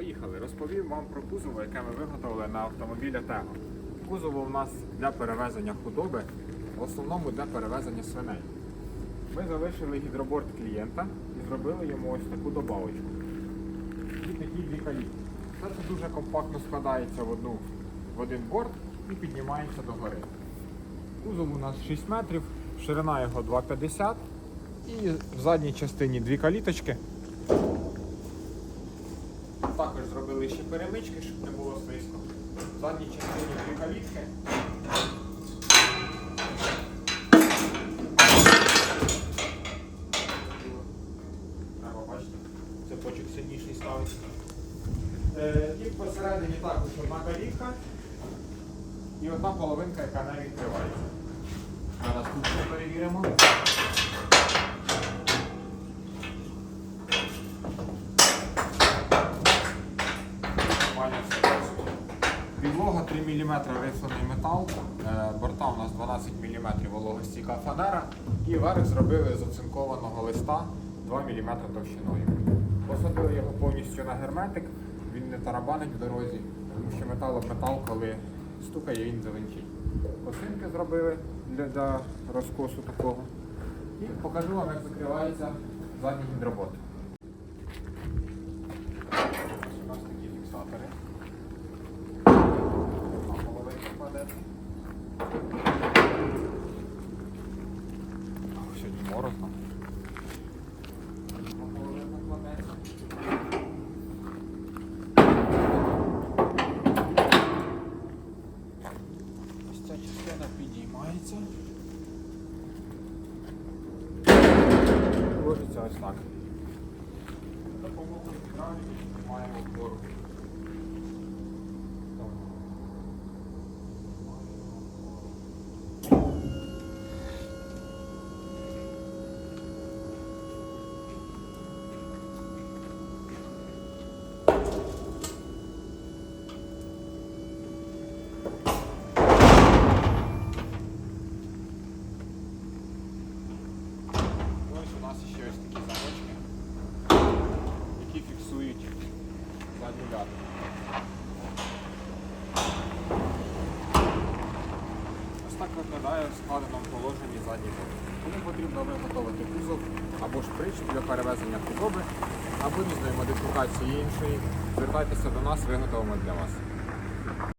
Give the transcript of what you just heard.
Поїхали. Розповім вам про кузово, яке ми виготовили на автомобіля Tego. Кузово у нас для перевезення худоби, в основному для перевезення свиней. Ми залишили гідроборд клієнта і зробили йому ось таку добавочку. І такі дві калітки. Це дуже компактно складається в одну в один борт і піднімається догори. Кузов у нас 6 метрів, ширина його 2,50 і в задній частині дві каліточки. Також зробили ще перемички, щоб не було слизько. В задній частині дві калітки. Треба бачити, цепочок сильніший ставиться. Е, і посередині також одна калітка і одна половинка, яка не відкривається. Зараз тут перевіримо. Підлога 3 мм рифлений метал, е, борта у нас 12 мм вологостійка фанера і верх зробили з оцинкованого листа 2 мм товщиною. Посадили його повністю на герметик, він не тарабанить в дорозі, тому що метал метал, коли стукає, він завинчить. Косинки зробили для розкосу такого. І покажу вам, як закривається задній гідробот. Ось У нас такі фіксатори. Одна половинка кладе. Ох, Сьогодні морозно. Ось ця частина підіймається. Ложиться ось так. Гідравліки піднімаємо вгору. Ще ось такі замочки, які фіксують задню ляту. Ось так виглядає в складеному положенні задній борт. Тому потрібно виготовити кузов або ж причіп для перевезення худоби, або різної модифікації іншої. Звертайтеся до нас, виготовимо для вас.